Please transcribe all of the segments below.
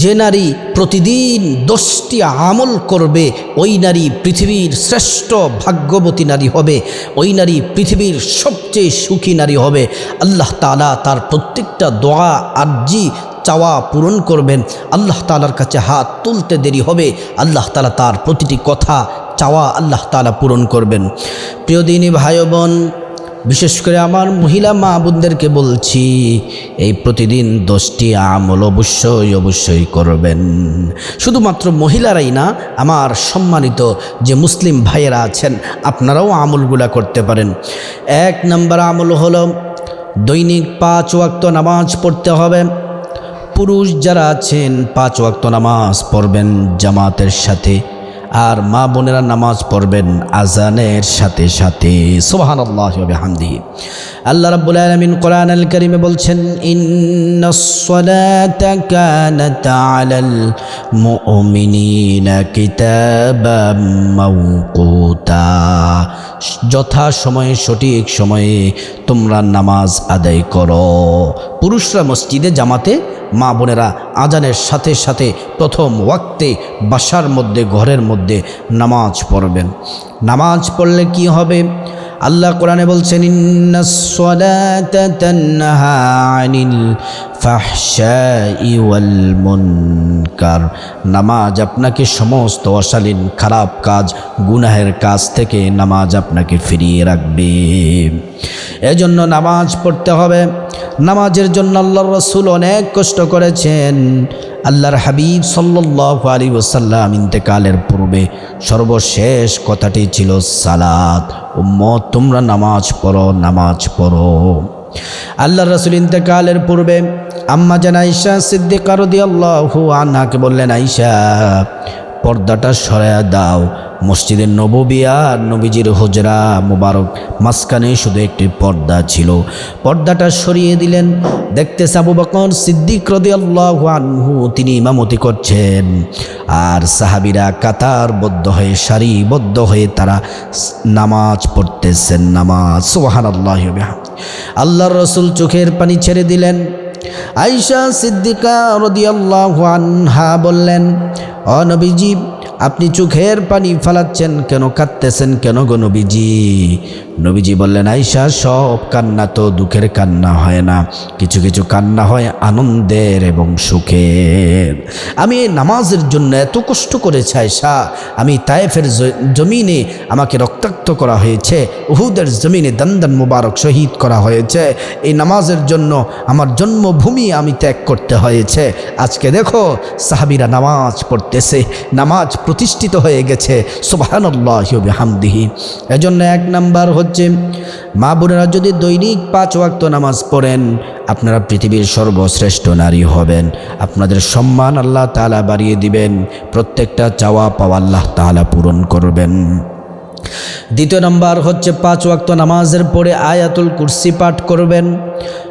যে নারী প্রতিদিন দশটি আমল করবে, ওই নারী পৃথিবীর শ্রেষ্ঠ ভাগ্যবতী নারী হবে, ওই নারী পৃথিবীর সবচেয়ে সুখী নারী হবে। আল্লাহ তালা তার প্রত্যেকটা দোয়া, আর্জি, চাওয়া পূরণ করবেন। আল্লাহ তালার কাছে হাত তুলতে দেরি হবে, আল্লাহ তালা তার প্রতিটি কথা, চাওয়া আল্লাহ তালা পূরণ করবেন। প্রিয় দিনী ভাই বোন বিশেষ করে আমার মহিলা মা বোনদেরকে বলছি, এই প্রতিদিন দশটি আমল অবশ্যই অবশ্যই করবেন। শুধুমাত্র মহিলারাই না, আমার সম্মানিত যে মুসলিম ভাইয়েরা আছেন, আপনারাও আমলগুলা করতে পারেন। এক নম্বর আমল হলো, দৈনিক পাঁচ ওয়াক্ত নামাজ পড়তে হবে। পুরুষ যারা আছেন, পাঁচ ওয়াক্ত নামাজ পড়বেন জামাতের সাথে। আর মা বোনেরা নামাজ পড়বেন আজানের সাথে সাথে। সোহান আল্লাহ হামদি আল্লাহ রাব্বুল আলামিন কোরআন আল কারিমে বলছেন ইন্নাস যথা সময়ে সঠিক সময়ে তোমরা নামাজ আদায় করো। পুরুষরা মসজিদে, জামাতে মা বোনেরা আজানের সাথে সাথে প্রথম ওয়াক্তে বাসার মধ্যে, ঘরের মধ্যে নামাজ পড়বেন। নামাজ পড়লে কি হবে? আল্লাহ কোরআনে বলছেন নামাজ আপনাকে সমস্ত অশালীন, খারাপ কাজ, গুনাহের কাজ থেকে নামাজ আপনাকে ফিরিয়ে রাখবে। এজন্য নামাজ পড়তে হবে। নামাজের জন্য আল্লাহ রসুল অনেক কষ্ট করেছেন। আল্লাহর হাবিব সাল্লাহ আলী ওসাল্লাম ইন্তেকালের পূর্বে সর্বশেষ কথাটি ছিল সালাত। মত তোমরা নামাজ পড়ো নামাজ পড়ো। আল্লাহ রসুল ইন্তেকালের পূর্বে আম্মা জান আইসা সিদ্দিকার দিয়ে আল্লাহ আন্নাকে বললেন আইসা পর্দাটা সরায়া দাও। মসজিদের নববী আর নবীজির হোজরা মোবারক। মাঝখানে শুধু একটি পর্দা ছিল। পর্দাটা সরিয়ে দিলেন। দেখতে সাবু বকর সিদ্দিক আনহু, তিনি ইমামতি করছেন। আর সাহাবিরা কাতারবদ্ধ হয়ে, সারিবদ্ধ হয়ে তারা নামাজ পড়তেছেন, নামাজ। সোহান আল্লাহ আল্লাহর রসুল চোখের পানি ছেড়ে দিলেন। আইসা সিদ্দিকা রদিয়াল্লাহ আনহা বললেন অনবীজি আপনি চোখের পানি ফালাচ্ছেন কেন, কাঁদতেছেন কেন গো নবীজি? নবীজি বললেন আইসা সব কান্না তো দুঃখের কান্না হয় না। কিছু কিছু কান্না হয় আনন্দের এবং সুখের। আমি এই নামাজের জন্য এত কষ্ট করেছি আয়সা আমি তায়েফের জমিনে আমাকে রক্তাক্ত করা হয়েছে, উহুদের জমিনে দান্দান মুবারক শহীদ করা হয়েছে। এই নামাজের জন্য আমার জন্মভূমি আমি ত্যাগ করতে হয়েছে। আজকে দেখো, সাহাবিরা নামাজ পড়তেছে, নামাজ প্রতিষ্ঠিত হয়ে গেছে। সুবাহান্লাহ হামদিহি এজন্য এক নাম্বার হচ্ছে, মা বোনেরা যদি দৈনিক পাঁচ ওয়াক্ত নামাজ পড়েন, আপনারা পৃথিবীর সর্বশ্রেষ্ঠ নারী হবেন। আপনাদের সম্মান আল্লাহ তাআলা বাড়িয়ে দিবেন। প্রত্যেকটা চাওয়া পাওয়া আল্লাহ তাআলা পূরণ করবেন। দ্বিতীয় নম্বর হচ্ছে, পাঁচ ওয়াক্ত নামাজের পরে আয়াতুল কুরসি পাঠ করবেন।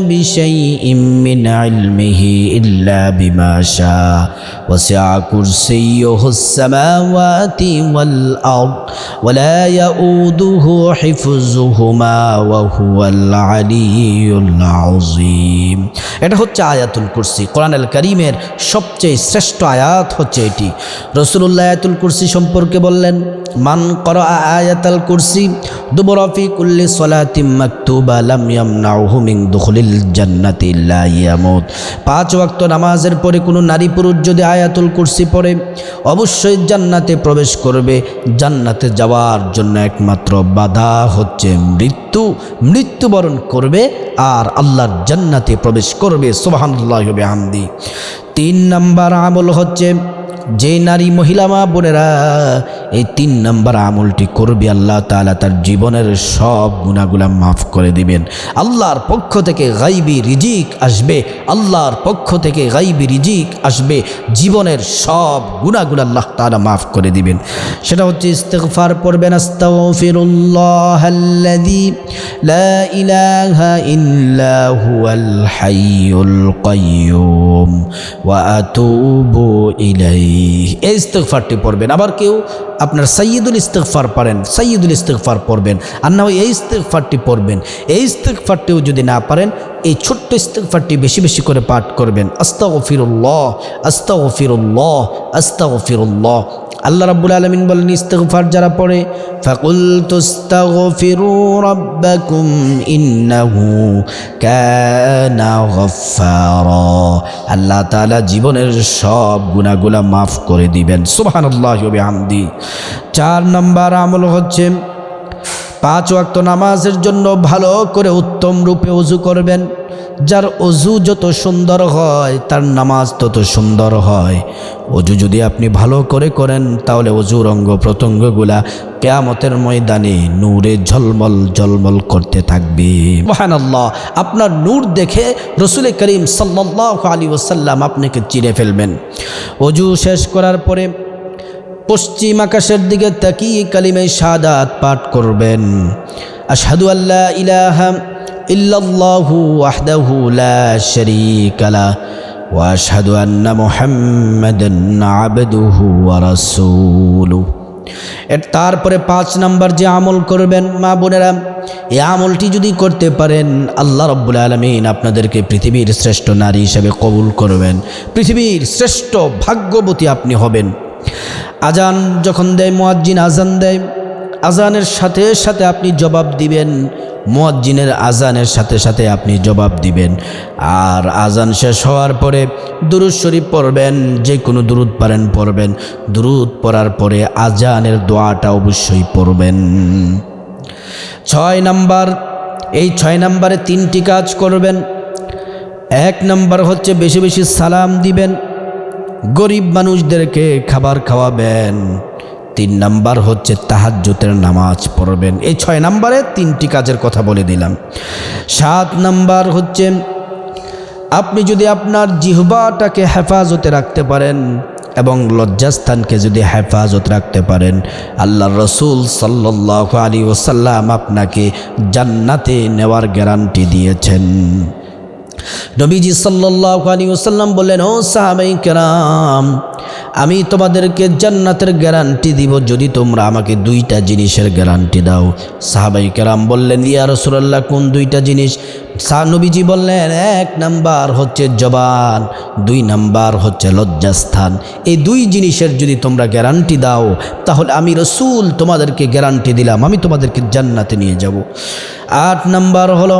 بشيء من علمه إلا بما شاء وسع كرسيه السماوات والأرض ولا يؤوده حفظهما وهو العلي العظيم এটা হচ্ছে আয়াতুল কুরসি কোরআন আল করিমের সবচেয়ে শ্রেষ্ঠ আয়াত হচ্ছে এটি রসুল্লাহ আয়াতুল কুরসি সম্পর্কে বললেন মান কর আয়াতাল কুরসি দুবরফি কুল্লি সলাতিম মাকতুবা লাম ইয়ামনাউহু মিন দুখুলিল জান্নাতি ইল্লা ইয়ামুত। পাঁচ ওয়াক্ত নামাজের পরে কোনো নারী পুরুষ যদি আয়াতুল কুরসি পড়ে, অবশ্যই জান্নাতে প্রবেশ করবে। জান্নাতে যাওয়ার জন্য একমাত্র বাধা হচ্ছে মৃত্যু। মৃত্যুবরণ করবে আর আল্লাহর জান্নাতে প্রবেশ করবে, সুবহানাল্লাহি বিহামদি। তিন নাম্বার আমল হচ্ছে যে নারী মহিলা মা বোনেরা এই তিন নম্বর আমলটি করবে, আল্লাহ তালা তার জীবনের সব গুণাগুলা মাফ করে দিবেন। আল্লাহর পক্ষ থেকে গাইবি রিজিক আসবে, আল্লাহর পক্ষ থেকে গাইবি রিজিক আসবে, জীবনের সব গুণাগুলো আল্লাহ তালা মাফ করে দিবেন। সেটা হচ্ছে ইস্তেগফার পড়বেন আস্তাগফিরুল্লাহ আল্লাযী লা এই ইস্তেকফারটি পড়বেন। আবার কেউ আপনার সৈয়দুল ইস্তেকফার পারেন সৈয়দুল ইস্তেকফার পড়বেন। আর না এই ইস্তেকফারটি পড়বেন। এই ইস্তেকফারটিও যদি না পারেন, এই ছোট্ট ইস্তেকফারটি বেশি বেশি করে পাঠ করবেন। আস্তাগফিরুল্লাহ আস্তাগফিরুল্লাহ আস্তাগফিরুল্লাহ। আল্লাহ রাব্বুল আলামিন বলেন, ইস্তেগফার যারা পড়ে, ফাকুল তুস্তাগফিরু রাব্বাকুম ইন্নাহু কানা গফফারা। আল্লাহ তাআলা জীবনের সব গুনাহগুলা মাফ করে দিবেন। সুবহানাল্লাহি ওয়া বিহামদি। চার নম্বর আমল হচ্ছে, পাঁচ ওয়াক্ত নামাজের জন্য ভালো করে উত্তম রূপে অজু করবেন। যার অজু যত সুন্দর হয়, তার নামাজ তত সুন্দর হয়। অজু যদি আপনি ভালো করে করেন, তাহলে অজুর অঙ্গ প্রত্যঙ্গগুলা কেয়ামতের ময়দানে নূরে ঝলমল ঝলমল করতে থাকবে। মহান আল্লাহ আপনার নূর দেখে রসুল করিম সাল্লাহ আলী ওসাল্লাম আপনাকে চিনে ফেলবেন। অজু শেষ করার পরে পশ্চিম আকাশের দিকে তাকিয়ে কালিমে শাহাদাত পাঠ করবেন। আশহাদু আল্লাহ ইলাহা লা তারপরে পাঁচ নাম্বার যে আমল করবেন, মা বোনেরা, এই আমলটি যদি করতে পারেন, আল্লাহ রব্বুল আলমিন আপনাদেরকে পৃথিবীর শ্রেষ্ঠ নারী হিসেবে কবুল করবেন। পৃথিবীর শ্রেষ্ঠ ভাগ্যবতী আপনি হবেন। আজান যখন দেয়, মোয়াজ্জিন আজান দেয় আজানের সাথে সাথে আপনি জবাব দিবেন মোয়াজ্জিনের আজানের সাথে সাথে আপনি জবাব দিবেন। আর আজান শেষ হওয়ার পরে দুরুদ শরীফ পড়বেন, যে কোনো দুরুদ পারেন, পড়বেন। দুরুদ পড়ার পরে আজানের দোয়াটা অবশ্যই পড়বেন। ছয় নাম্বার, এই ছয় নাম্বারে তিনটি কাজ করবেন। এক নাম্বার হচ্ছে বেশি বেশি সালাম দিবেন, গরিব মানুষদেরকে খাবার খাওয়াবেন। তিন নাম্বার হচ্ছে তাহাজ্জুতের নামাজ পড়বেন। এই ছয় নাম্বারে তিনটি কাজের কথা বলে দিলাম। সাত নাম্বার হচ্ছে, আপনি যদি আপনার জিহবাটাকে হেফাজতে রাখতে পারেন এবং লজ্জাস্থানকে যদি হেফাজত রাখতে পারেন আল্লাহ রসুল সাল্লাহ আলী ওসাল্লাম আপনাকে জান্নাতে নেওয়ার গ্যারান্টি দিয়েছেন। নবীজি সাল্লাহ আলী ওসাল্লাম বললেন, ও সাহাবাই কেরাম, আমি তোমাদেরকে জান্নাতের গ্যারান্টি দিব যদি তোমরা আমাকে দুইটা জিনিসের গ্যারান্টি দাও। সাহাবাই কেরাম বললেন, ইয়া রসুল্লাহ কোন দুইটা জিনিস? নবীজি বললেন, এক নাম্বার হচ্ছে জবান, দুই নাম্বার হচ্ছে লজ্জাস্থান। এই দুই জিনিসের যদি তোমরা গ্যারান্টি দাও, তাহলে আমি রসুল তোমাদেরকে গ্যারান্টি দিলাম, আমি তোমাদেরকে জান্নাতে নিয়ে যাব। আট নাম্বার হলো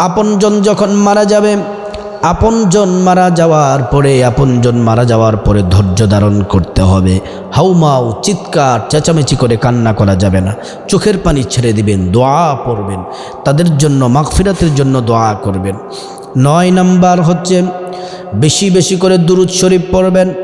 আপনজন যখন মারা যাবে আপনজন মারা যাওয়ার পরে আপনজন মারা যাওয়ার পরে ধৈর্য ধারণ করতে হবে। হাউমাউ চিৎকার, চেঁচামেচি করে কান্না করা যাবে না। চোখের পানি ছেড়ে দিবেন, দোয়া পড়বেন। তাদের জন্য, মাগফিরাতের জন্য দোয়া করবেন। নয় নাম্বার হচ্ছে, বেশি বেশি করে দুরুদ শরীফ পড়বেন।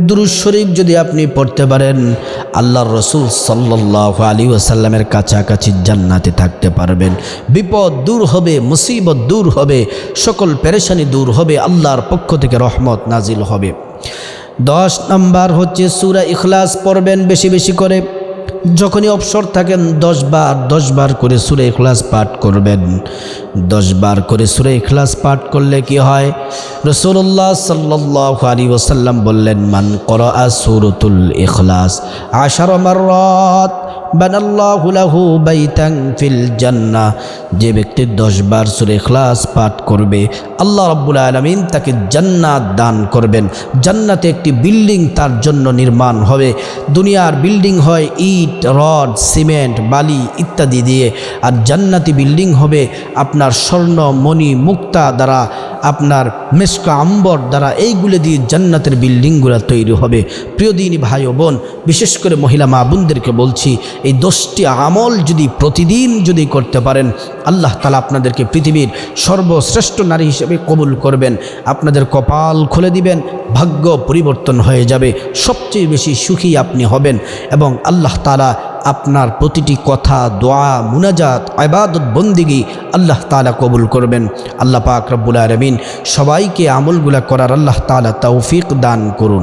দুরুদ শরীফ যদি আপনি পড়তে পারেন, আল্লাহর রসুল সাল্লাহ আলী ওসাল্লামের কাছাকাছি জান্নাতে থাকতে পারবেন। বিপদ দূর হবে, মুসিবত দূর হবে, সকল পেরেশানি দূর হবে, আল্লাহর পক্ষ থেকে রহমত নাজিল হবে। দশ নম্বর হচ্ছে সুরা ইখলাস পড়বেন বেশি বেশি করে। যখনই অবসর থাকেন, দশবার দশবার দশ বার করে সুরে ইখলাস পাঠ করবেন। দশবার করে সুরে ইখলাস পাঠ করলে কি হয়? রসুল্লাহ সাল্লাহ আলী ওসাল্লাম বললেন, মান কর আসুরতুল ইখলাস আশার মারত ফিল জান্নাহ। যে ব্যক্তি দশ বার সুরে ইখলাস পাঠ করবে, আল্লাহ রব্বুল আলমিন তাকে জান্নাত দান করবেন। জান্নাতে একটি বিল্ডিং তার জন্য নির্মাণ হবে। দুনিয়ার বিল্ডিং হয় ইট, রড, সিমেন্ট, বালি ইত্যাদি দিয়ে। আর জান্নাতি বিল্ডিং হবে আপনার স্বর্ণ, মণি, মুক্তা দ্বারা আপনার মেসকা আম্বর দ্বারা এইগুলো দিয়ে জান্নাতের বিল্ডিংগুলো তৈরি হবে। প্রিয় দিনী ভাই ও বোন, বিশেষ করে মহিলা মা বোনদেরকে বলছি, এই দশটি আমল যদি প্রতিদিন যদি করতে পারেন, আল্লাহ তালা আপনাদেরকে পৃথিবীর সর্বশ্রেষ্ঠ নারী হিসেবে কবুল করবেন। আপনাদের কপাল খুলে দিবেন, ভাগ্য পরিবর্তন হয়ে যাবে, সবচেয়ে বেশি সুখী আপনি হবেন এবং আল্লাহ তালা আপনার প্রতিটি কথা, দোয়া, মুনাজাত আবাদত বন্দিগি আল্লাহ তালা কবুল করবেন। আল্লাহ পাক রব্বুল আরমিন সবাইকে আমলগুলা করার আল্লাহ তালা তৌফিক দান করুন।